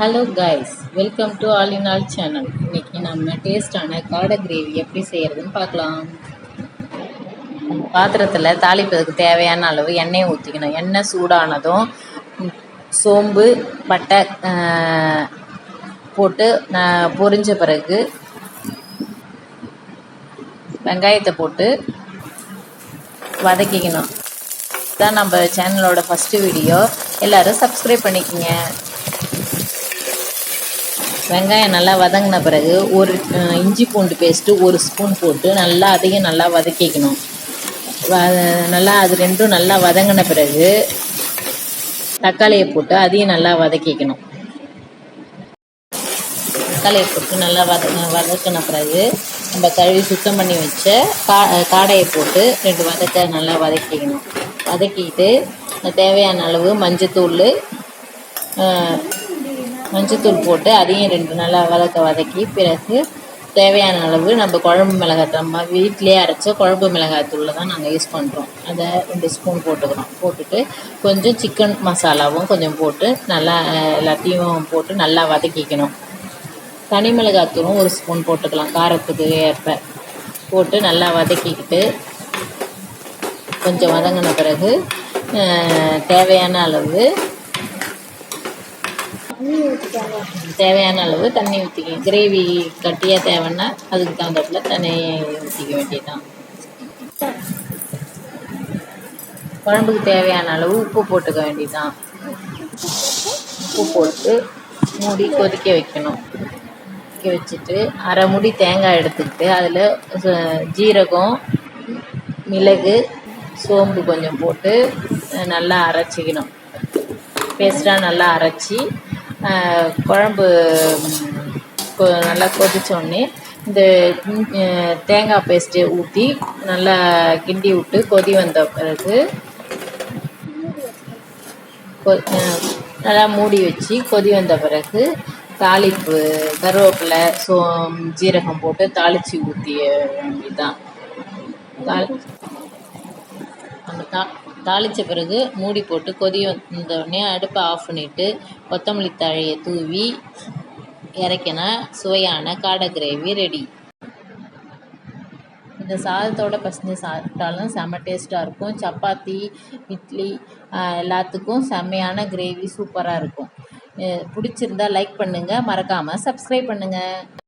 Hello guys welcome to all in all channel இன்னைக்கு நம்ம டேஸ்டான காடை கிரேவி எப்படி செய்யறதுன்னு பார்க்கலாம். பாத்திரத்தில் தாளிப்பதுக்கு தேவையான அளவு எண்ணெயை ஊற்றிக்கணும் எண்ணெய் சூடானதும் சோம்பு பட்டை போட்டு நான் பொரிஞ்ச பிறகு வெங்காயத்தை போட்டு வதக்கிக்கணும். தான் நம்ம சேனலோட ஃபஸ்ட்டு வீடியோ எல்லோரும் சப்ஸ்கிரைப் பண்ணிக்கோங்க. வெங்காயம் நல்லா வதங்கின பிறகு ஒரு இஞ்சி பூண்டு பேஸ்ட்டு ஒரு ஸ்பூன் போட்டு நல்லா அதையும் நல்லா வதக்கிக்கணும். வ நல்லா அது ரெண்டும் நல்லா வதங்கின பிறகு தக்காளியை போட்டு அதையும் நல்லா வதக்கிக்கணும். தக்காளியை போட்டு நல்லா வத வதக்கின பிறகு நம்ம கழுவி சுத்தம் பண்ணி வச்ச கா காடையை போட்டு ரெண்டு வதக்க நல்லா வதக்கிக்கணும். வதக்கிட்டு தேவையான அளவு மஞ்சத்தூள் மஞ்சத்தூள் போட்டு அதையும் ரெண்டு நல்லா வதக்க வதக்கி பிறகு தேவையான அளவு நம்ம குழம்பு மிளகாய் நம்ம வீட்டிலேயே அரைச்ச குழம்பு மிளகாய்த்தூளில் தான் நாங்கள் யூஸ் பண்ணுறோம் அதை ரெண்டு ஸ்பூன் போட்டுக்கிறோம். போட்டுட்டு கொஞ்சம் சிக்கன் மசாலாவும் கொஞ்சம் போட்டு நல்லா எல்லாத்தையும் போட்டு நல்லா வதக்கிக்கணும். தனி மிளகாத்தூளும் ஒரு ஸ்பூன் போட்டுக்கலாம். காரத்துக்கு ஏற்ப போட்டு நல்லா வதக்கிக்கிட்டு கொஞ்சம் வதங்கின பிறகு தேவையான அளவு தேவையான அளவு தண்ணி ஊற்றிக்க கிரேவி கட்டியாக தேவைன்னா அதுக்கு தகுந்தாப்புல தண்ணி ஊற்றிக்க வேண்டியதுதான். குழம்புக்கு தேவையான அளவு உப்பு போட்டுக்க வேண்டியதுதான். உப்பு போட்டு மூடி கொதிக்க வைக்கணும். கொதிக்க வச்சுட்டு அரை முடி தேங்காய் எடுத்துக்கிட்டு அதில் ஜீரகம் மிளகு சோம்பு கொஞ்சம் போட்டு நல்லா அரைச்சிக்கணும். பேஸ்ட்டாக நல்லா அரைச்சி குழம்பு கொ- நல்லா கொதிச்சோடனே இந்த தேங்காய் பேஸ்ட்டு ஊற்றி நல்லா கிண்டி விட்டு கொதி வந்த பிறகு கொ- நல்லா மூடி வச்சு கொதி வந்த பிறகு தாளிப்பு கருவேப்பிலை சோ ஜீரகம் போட்டு தாளித்து ஊற்றிய வேண்டியதுதான். தாளி அந்த தா தாளித்த பிறகு மூடி போட்டு கொதி வந்தோடனே அடுப்பை ஆஃப் பண்ணிவிட்டு கொத்தமல்லி தழையை தூவி இறக்கினா சுவையான காடை கிரேவி ரெடி இந்த சாதத்தோட பசஞ்சு சாப்பிட்டாலும் செம்ம டேஸ்ட்டாக இருக்கும். சப்பாத்தி இட்லி எல்லாத்துக்கும் செம்மையான கிரேவி சூப்பராக இருக்கும். பிடிச்சிருந்தா லைக் பண்ணுங்கள் மறக்காமல் சப்ஸ்கிரைப் பண்ணுங்கள்